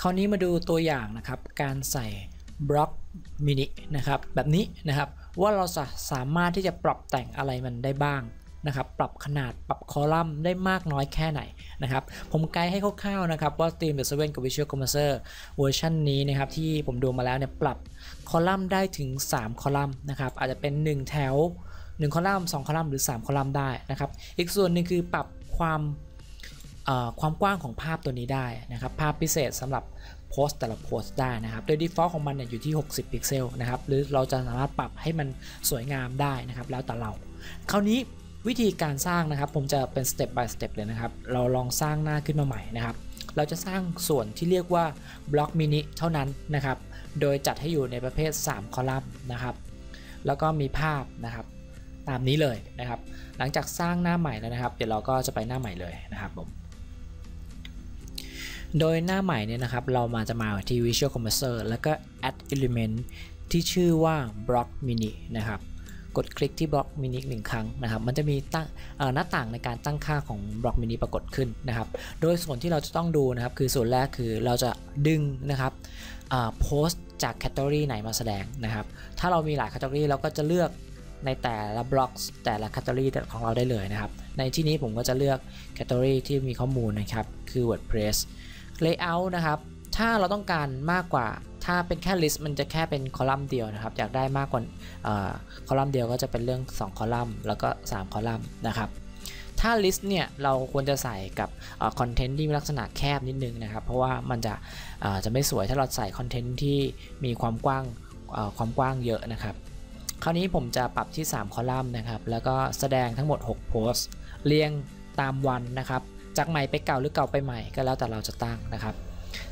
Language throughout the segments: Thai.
คราวนี้มาดูตัวอย่างนะครับ การใส่บล็อกมินินะครับแบบนี้นะครับว่าเราจะสามารถที่จะปรับแต่งอะไรมันได้บ้างนะครับปรับขนาดปรับคอลัมน์ได้มากน้อยแค่ไหนนะครับผมไกด์ให้คร่าวๆนะครับว่า Steam the 7กับ Visual Composer เวอร์ชันนี้นะครับที่ผมดูมาแล้วเนี่ยปรับคอลัมน์ได้ถึง 3 คอลัมน์นะครับอาจจะเป็น 1 แถว 1 คอลัมน์ 2 คอลัมน์หรือ 3 คอลัมน์ได้นะครับอีกส่วนหนึ่งคือปรับความ ความกว้างของภาพตัวนี้ได้นะครับ ภาพพิเศษสำหรับโพสต์แต่ละโพสต์ได้นะครับ โดย default ของมันเนี่ยอยู่ที่ 60 พิกเซลนะครับ หรือเราจะสามารถปรับให้มันสวยงามได้นะครับ แล้วแต่เรา คราวนี้วิธีการสร้างนะครับ ผมจะเป็น step by step เลยนะครับ เราลองสร้างหน้าขึ้นมาใหม่นะครับ เราจะสร้างส่วนที่เรียกว่าบล็อกมินิเท่านั้นนะครับ โดยจัดให้อยู่ในประเภท 3 คอลัมน์นะครับ แล้วก็มีภาพนะครับ ตามนี้เลยนะครับ หลังจากสร้างหน้าใหม่แล้วนะครับ เดี๋ยวเราก็จะไปหน้าใหม่เลยนะครับผม โดยหน้าใหม่เนี่ยนะครับ เรามาจะมาที่ Visual Composer แล้วก็ add element ที่ชื่อว่า block mini นะครับ กดคลิกที่บล็อกมินิหนึ่งครั้งนะครับ มันจะมีตั้งหน้าต่างในการตั้งค่าของบล็อกมินิปรากฏขึ้นนะครับ โดยส่วนที่เราจะต้องดูนะครับ คือส่วนแรกคือเราจะดึงนะครับโพสต์จากแคตตาล็อไหนมาแสดงนะครับ ถ้าเรามีหลายแคตตาล็อเราก็จะเลือกในแต่ละบล็อกแต่ละแคตตาล็อของเราได้เลยนะครับ ในที่นี้ผมก็จะเลือกแคตตาล็อที่มีข้อมูลนะครับ คือ WordPress Layout นะครับ ถ้าเราต้องการมากกว่า ถ้าเป็นแค่ list มันจะแค่เป็นคอลัมน์เดียวนะครับ อยากได้มากกว่าคอลัมน์เดียวก็จะเป็นเรื่อง 2 คอลัมน์ แล้วก็ 3 คอลัมน์นะครับ ถ้า list เนี่ย เราควรจะใส่กับคอนเทนต์ที่มีลักษณะแคบนิดนึงนะครับ เพราะว่ามันจะจะไม่สวยถ้าเราใส่คอนเทนต์ที่มีความกว้างความกว้างเยอะนะครับ คราวนี้ผมจะปรับที่ 3 คอลัมน์นะครับ แล้วก็แสดงทั้งหมด 6 โพสต์เรียงตามวันนะครับ จากใหม่ไปเก่าหรือเก่าไปใหม่ก็แล้วแต่เราจะตั้งนะครับ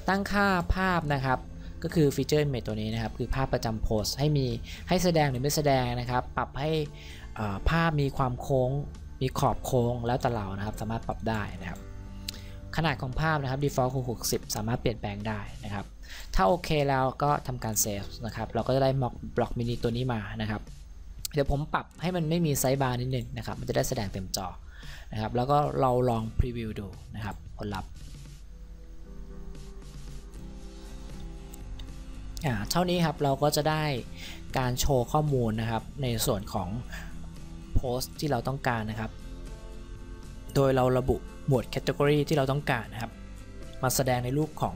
ตั้งค่าภาพนะครับก็คือฟีเจอร์เมทตัวนี้นะครับ คือภาพประจำโพสให้มีให้แสดงหรือไม่แสดงนะครับ ปรับให้ภาพมีความโค้ง มีขอบโค้งแล้วแต่เรานะครับ สามารถปรับได้นะครับ ขนาดของภาพนะครับ default คือ 60 สามารถเปลี่ยนแปลงได้นะครับ ถ้าโอเคแล้วก็ทำการเซฟนะครับ เราก็จะได้ม็อกบล็อกมินิตัวนี้มานะครับ เดี๋ยวผมปรับให้มันไม่มีไซส์บาร์นิดนึงนะครับ มันจะได้แสดงเต็มจอ นะครับ แล้วก็เราลองพรีวิวดูนะครับผลลัพธ์เท่านี้ครับเราก็จะได้การโชว์ข้อมูลนะครับ ในส่วนของโพสต์ที่เราต้องการนะครับ โดยเราระบุหมวดแคตตากรีที่เราต้องการนะครับ มาแสดงในรูปของ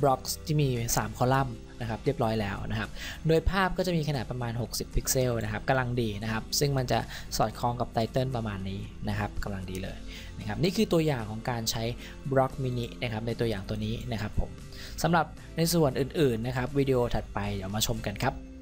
บล็อกที่มี 3 คอลัมน์ นะครับเรียบร้อยแล้วนะครับ โดยภาพก็จะมีขนาดประมาณ 60 พิกเซลนะครับกำลังดีนะครับ ซึ่งมันจะสอดคล้องกับไตเติลประมาณนี้นะครับกำลังดีเลยนะครับนี่คือตัวอย่างของการใช้บล็อกมินินะครับในตัวอย่างตัวนี้นะครับผมสำหรับในส่วนอื่นๆนะครับวิดีโอถัดไปเดี๋ยวมาชมกันครับ